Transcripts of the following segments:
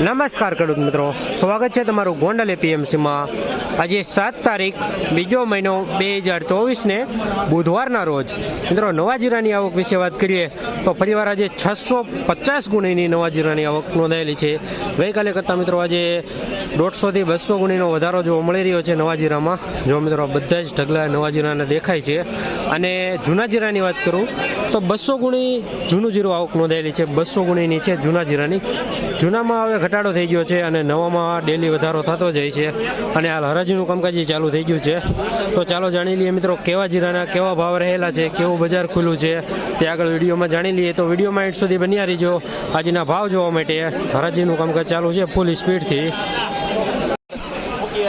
નમસ્કાર ખેડૂત મિત્રો. સ્વાગત છે તમારું ગોંડલ એપીએમસીમાં. આજે સાત તારીખ, બીજો મહિનો બે હજાર ચોવીસને બુધવારના રોજ. મિત્રો, નવા જીરાની આવક વિશે વાત કરીએ તો ફરીવાર આજે છસો પચાસ ગુણીની નવા જીરાની આવક નોંધાયેલી છે. ગઈકાલે કરતાં મિત્રો આજે દોઢસોથી બસો ગુણીનો વધારો જોવા મળી રહ્યો છે નવા જીરામાં. જો મિત્રો, બધા જ ઢગલા નવા જીરાને દેખાય છે. અને જૂના જીરાની વાત કરું, તો બસો ગુણી જૂનું જીરું આવક નોંધાયેલી છે. બસો ગુણીની છે જૂના જીરાની. જૂનામાં હવે ઘટાડો થઈ ગયો છે અને નવામાં ડેલી વધારો થતો જાય છે. અને હાલ હરાજીનું કામકાજ ચાલુ થઈ ગયું છે. તો ચાલો જાણી લઈએ મિત્રો, કેવા જીરાના કેવા ભાવ રહેલા છે, કેવું બજાર ખુલ્લું છે. તે આગળ વિડીયોમાં જાણી લઈએ. તો વિડીયોમાં એટ સુધી બન્યા રહીજો. આજના ભાવ જોવા માટે હરાજીનું કામકાજ ચાલુ છે ફૂલ સ્પીડથી.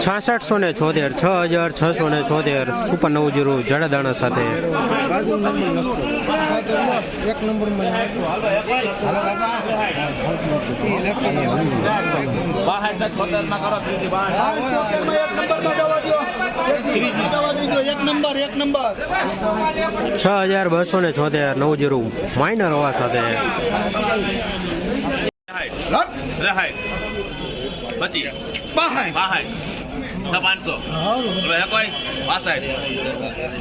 છાસઠસો ને છોતેર, છ હજાર છસો ને છોતેર, સુપર નવ જીરો જડાદાણા સાથે. છ હજાર બસો ને છોતેર, નવ જીરું. માઇનર હોવા સાથે. પચીસ. બાસઠ છ પાંચસો. હવે હે કોઈ? બાસઠ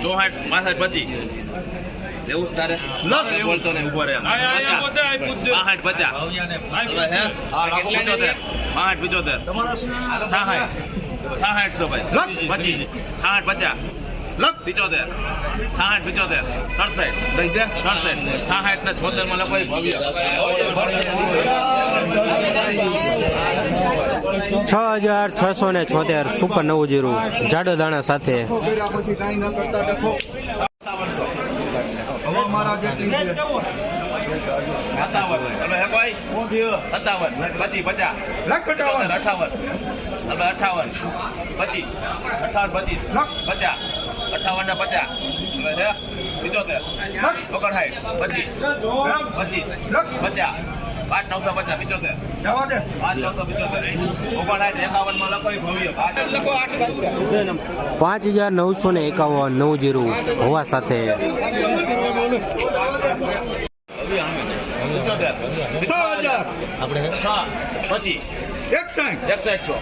ચોસઠ બાસઠ પચીસ. એવું જ તારે? બોલતો ને ઊભો રે બાસઠ પચાસ. હે? પંચોતેર. બાસઠ પિચોતેર. છાસઠ છાસઠ સો ભાઈ પચીસ છાસઠ પચાસ. પિચોતેર. છાસઠ પિચોતેર. સડસઠ. સડસઠ. છાસઠ ને છોતેરમાં લખો ભવ્ય. છ હજાર છસો ને છોતેર સુપર નવું જીરું જાડો દાણા સાથે. અઠાવન. અઠાવન અઠાવન. પચીસ. અઠાવન પચીસ. પચાસ. અઠાવન ને પચાસ. હે ઓગણસાઠ પચીસ. પચીસ. પચાસ. પાંચ નવસો પચાસ પિચોતેર પાંચ નવસો પિચોતેર ઓગણસાઠ એકાવનમાં લખો ભવ્ય પાંચ લખો આઠ પાંચ હજાર. નવસો ને એકાવન નવ જીરો હોવા સાથે આપણે પછી એકસાઠ એકસઠ સો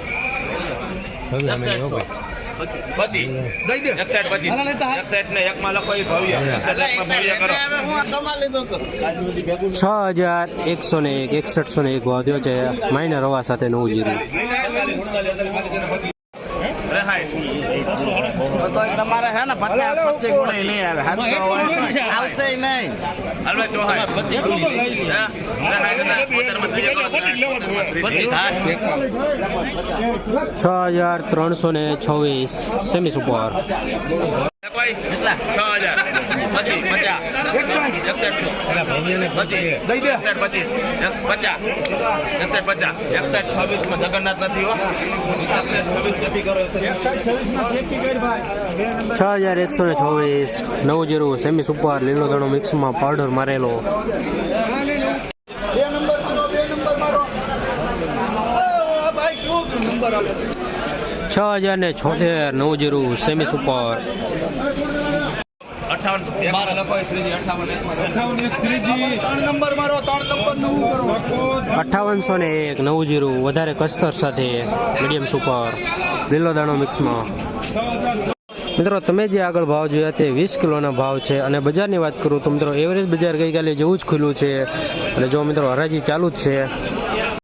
એકસઠ સો પચીસ દઈ દે એકસઠ પચીસ એકસઠ ને એકમાં લખો એ ભવ્ય ભવ્ય કરો છ હજાર એકસો ને એક એકસઠસો ને એક વધ્યો છે માઇનર હવા સાથે નવું જીરું તમારે હે ને પચાસ પચીસ ગોળી લઈ આવે. આવશે નહીં. હલવે ત્રીજે. છ. હજાર ત્રણસો ને છવ્વીસ. Semi super. છ હજાર. પચીસ પચાસ. એકસઠ પચીસ. દઈ દે. એકસઠ પચીસ. એક- પચાસ. એકસઠ પચાસ. એકસઠ છવ્વીસમાં જગન્નાથ નથી હો. એકસઠ છવ્વીસ નથી કરો છ હજાર એકસો ને છવ્વીસ નવ જીરો સેમી સુપર લીલો દાણો મિક્સમાં પાવડર મારેલો. બે નંબર કરો બે નંબર મારો. આ ભાઈ કેવું નંબર આવે છ હજાર ને છોતેર નવ જીરો સેમી સુપર. અઠાવન એકમાં લખો એ ત્રીજી અઠાવન એકમાં ત્રણ નંબર મારો ત્રણ નંબર નવું કરો? અઠાવનસો ને એક નવું જીરું વધારે કસ્તર સાથે મીડિયમ સુપર. લીલો દાણો મિક્સમાં. મિત્રો તમે જે આગળ ભાવ જોયા તે વીસ કિલોના ભાવ છે અને બજારની વાત કરું તો મિત્રો એવરેજ બજાર ગઈકાલે જેવું જ ખુલ્લું છે. અને જો મિત્રો હરાજી ચાલુ જ છે.